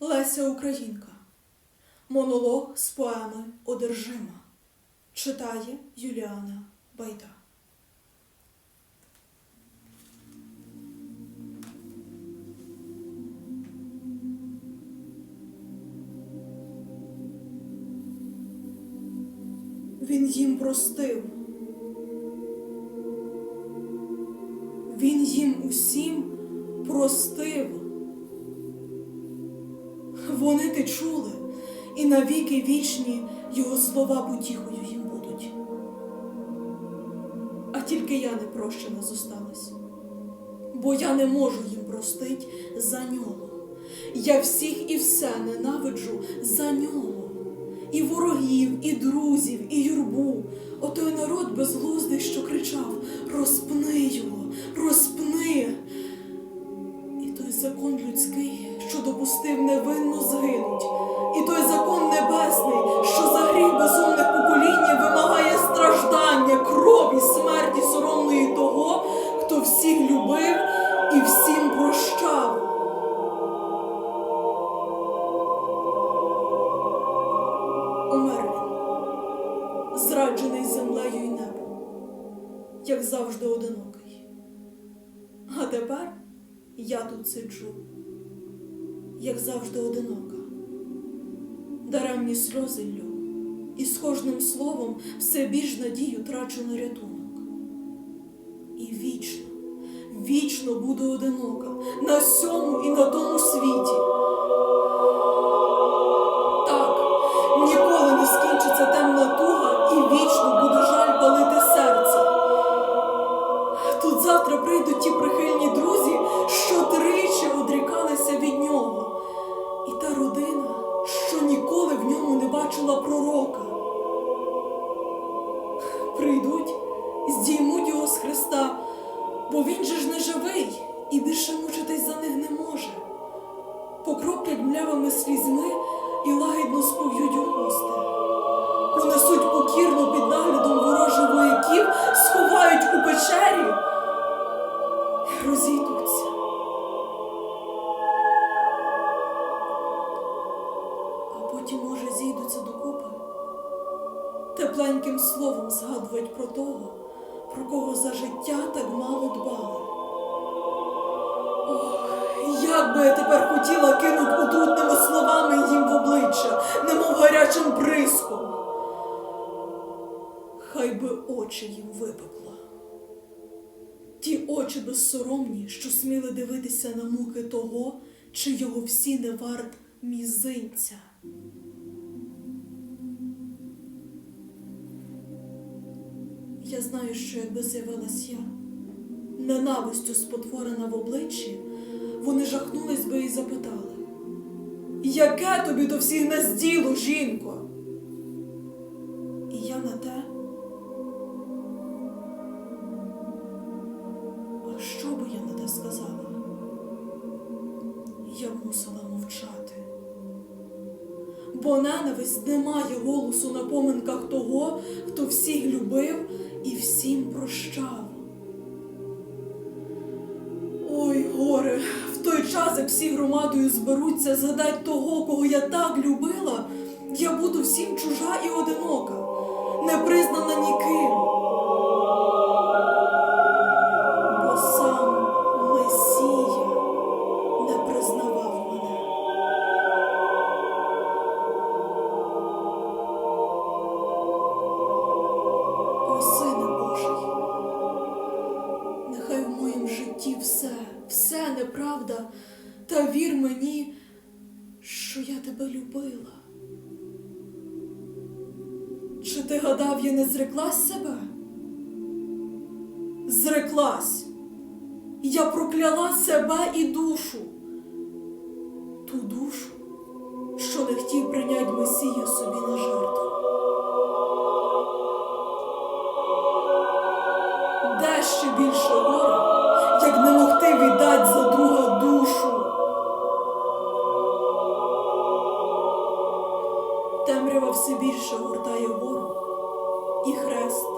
Леся Українка. Монолог з поеми Одержима. Читає Юліана Байда. Він їм простив. Він їм усім простив. Вони те чули, і навіки вічні його слова потіхою їм будуть. А тільки я не прощена зосталась, бо я не можу їм простить за нього. Я всіх і все ненавиджу за нього. І ворогів, і друзів, і юрбу. Отой народ безглуздий, що кричав: Розпни його, розпни. Як завжди одинокий. А тепер я тут сиджу, як завжди одинока. Даремні сльози ллю, і з кожним словом все більш надію трачу на рятунок. І вічно, вічно буду одинока на сьому і на тому світі. Прийдуть ті прихильні друзі, що тричі одрікалися від нього. І та родина, що ніколи в ньому не бачила пророка. Тепленьким словом згадують про того, про кого за життя так мало дбали. Ох, як би я тепер хотіла кинуть отрутними словами їм в обличчя, немов гарячим бризком. Хай би очі їм випекло. Ті очі безсоромні, що сміли дивитися на муки того, чи його всі не варт мізинця. Я знаю, що якби з'явилась я, ненавистю спотворена в обличчі, вони жахнулись би і запитали, яке тобі до всіх нас діло, жінко? І я на те. А що би я на те сказала? Я мусила мовчати. Бо ненависть не має голосу на поминках того, хто всіх любив і всім прощав. Ой, горе, в той час, як всі громадою зберуться згадать того, кого я так любила, я буду всім чужа і одинока, не признана ніким. моїм житті все, все неправда, та вір мені, що я тебе любила. Чи ти гадав, я не зреклась себе? Зреклась, я прокляла себе і душу, ту душу, що не хотів прийняти Месія собі на жертву. Де ще більше горе? як не могти віддать за друга душу. Темрява все більше гуртає ворог і хрест.